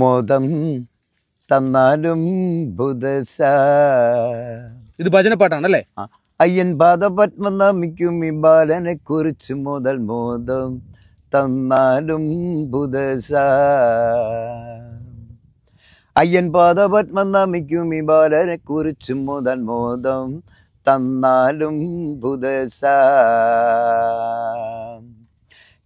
മോദം തന്നാലും ബുധശ ഇത് ഭജനപ്പാട്ടാണല്ലേ? അയ്യൻ പാദപത്മം നമിക്കും ഈ ബാലനെ കുറിച്ച് മുതൽ മോദം തന്നാലും ബുധശ അയ്യൻ പാദപത്മം നമിക്കും ഈ ബാലനെ കുറിച്ച് മുതൽ മോദം തന്നാലും ബുധസ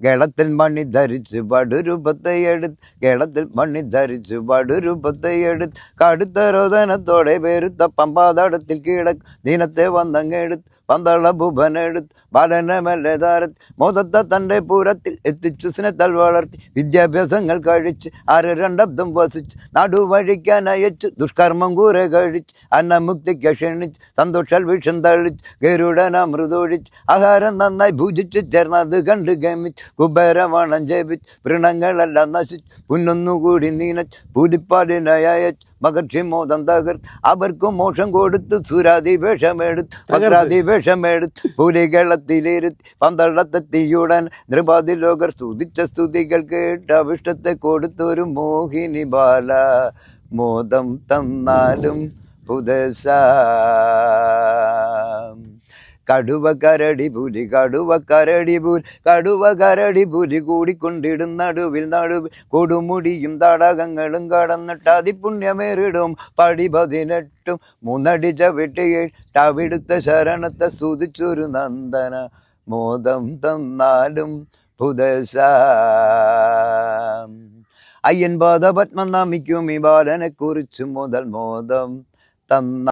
ഗളത്തിൽ മണി ധരിച്ച് പടുരൂപത്തെ എടുത്ത് ഗളത്തിൽ മണി ധരിച്ച് പടുരൂപത്തെ എടുത്ത് കടുത്ത രോദനത്തോടെ പേരുത്ത പമ്പാതടത്തിൽ കീഴ ദിനത്തെ വന്നങ്ങെടുത്ത് പന്തള ഭുവനെടുത്ത് ബാലനെ താരത്തി മോദത്തെ തന്റെ പൂരത്തിൽ എത്തിച്ചു സ്നേഹത്താൽ വളർത്തി വിദ്യാഭ്യാസങ്ങൾ കഴിച്ച് ആര് രണ്ടബ്ദം വസിച്ച് നടുവഴിക്കാൻ അയച്ചു ദുഷ്കർമ്മം കൂറെ കഴിച്ച് അന്നമുക്തിക്ക് ക്ഷണിച്ച് സന്തോഷാൽ വിഷം തളിച്ച് ഗരുടന അമൃതൊഴിച്ച് ആഹാരം നന്നായി ഭുജിച്ച് ചേർന്നത് കണ്ട് ഗമിച്ച് കുബേരവണം ജപിച്ച് വൃണങ്ങളെല്ലാം നശിച്ച് പുന്നൊന്നുകൂടി നീനച്ച് പൂരിപ്പാടിനായി അയച്ച് മകർഷി മോദം തകർത്ത് അവർക്കും മോഷം കൊടുത്ത് സുരാതി വേഷമെടുത്ത് മകരാതി വേഷമെടുത്ത് പുലികളത്തിലിരുത്തി പന്തളത്തെത്തിയുടൻ നൃപാതി ലോകർ സ്തുതിച്ച സ്തുതികൾ കേട്ട് അവിഷ്ടത്തെ കൊടുത്തൊരു മോഹിനി ബാല. മോദം തന്നാലും പുതസ. കടുവ കരടി പുലി കടുവ കരടി പുൽ കടുവ കരടി പുലി കൂടിക്കൊണ്ടിടും നടുവിൽ നടുവിൽ. കൊടുമുടിയും തടാകങ്ങളും കടന്നിട്ട് അതിപുണ്യമേറിടും പടി പതിനെട്ടും മൂന്നടി ചവിട്ടിയേഴ് ടവിടുത്ത ശരണത്തെ സ്തുതിച്ചൊരു നന്ദന മോദം തന്നാലും പുതസ അയ്യൻ പാദപത്മം നമിക്കും ഈ ബാലനെ കുറിച്ച് മുതൽ മോദം തന്ന